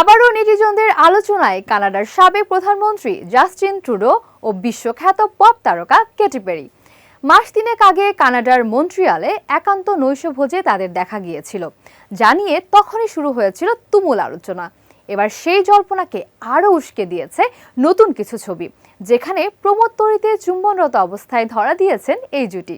আবারও নেটিজনদের আলোচনায় কানাডার সাবেক প্রধানমন্ত্রী জাস্টিন ট্রুডো ও বিশ্বখ্যাত পপ তারকা কেটি পেরি। মাস তিনেক আগে কানাডার মন্ট্রিয়ালে একান্ত নৈশভোজে তাদের দেখা গিয়েছিল। জানিয়ে তখনই শুরু হয়েছিল তুমুল আলোচনা। এবার সেই জল্পনাকে আরও উস্কে দিয়েছে নতুন কিছু ছবি, যেখানে প্রমোদ তরিতে চুম্বনরত অবস্থায় ধরা দিয়েছেন এই জুটি।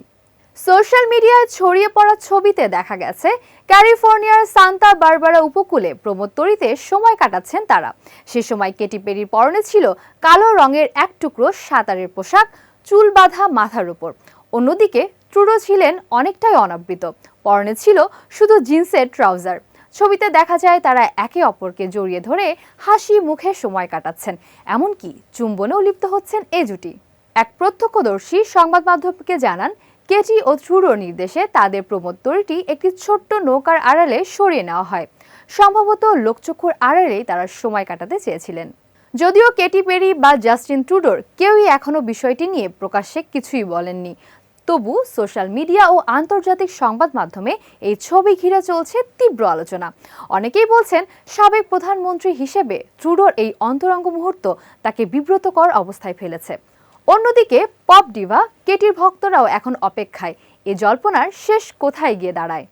সোশ্যাল মিডিয়ায় ছড়িয়ে পড়া ছবিতে দেখা গেছে, ক্যালিফোর্নিয়ার সান্তা বারবারা উপকূলে প্রমোত্তরিতে সময় কাটাচ্ছেন তারা। সে সময় কেটি পেরির পরনে ছিল কালো রঙের এক টুকরো সাঁতারের পোশাক, চুল বাঁধা মাথার উপর। অন্যদিকে ট্রুডো ছিলেন অনেকটাই অনাবৃত, পরনে ছিল শুধু জিন্সের ট্রাউজার। ছবিতে দেখা যায় তারা একে অপরকে জড়িয়ে ধরে হাসি মুখে সময় কাটাচ্ছেন, এমনকি চুম্বনেও লিপ্ত হচ্ছেন এ জুটি। এক প্রত্যক্ষদর্শী সংবাদ মাধ্যমকে জানান কেটি ও ট্রুডোর নির্দেশে তাদের প্রমোত্তরীটি একটি ছোট্ট নৌকার আড়ালে সরিয়ে নেওয়া হয়। সম্ভবত লোকচক্ষুর আড়ালেই তারা সময় কাটাতে চেয়েছিলেন। যদিও কেটি পেরি বা জাস্টিন ট্রুডোর কেউই এখনও বিষয়টি নিয়ে প্রকাশ্যে কিছুই বলেননি। তবু সোশ্যাল মিডিয়া ও আন্তর্জাতিক সংবাদ মাধ্যমে এই ছবি ঘিরে চলছে তীব্র আলোচনা। অনেকেই বলছেন, সাবেক প্রধানমন্ত্রী হিসেবে ট্রুডোর এই অন্তরঙ্গ মুহূর্ত তাকে বিব্রতকর অবস্থায় ফেলেছে। অন্যদিকে পপ ডিভা কেটির ভক্তরাও এখন অপেক্ষায়। এ জল্পনার শেষ কোথায় গিয়ে দাঁড়ায়?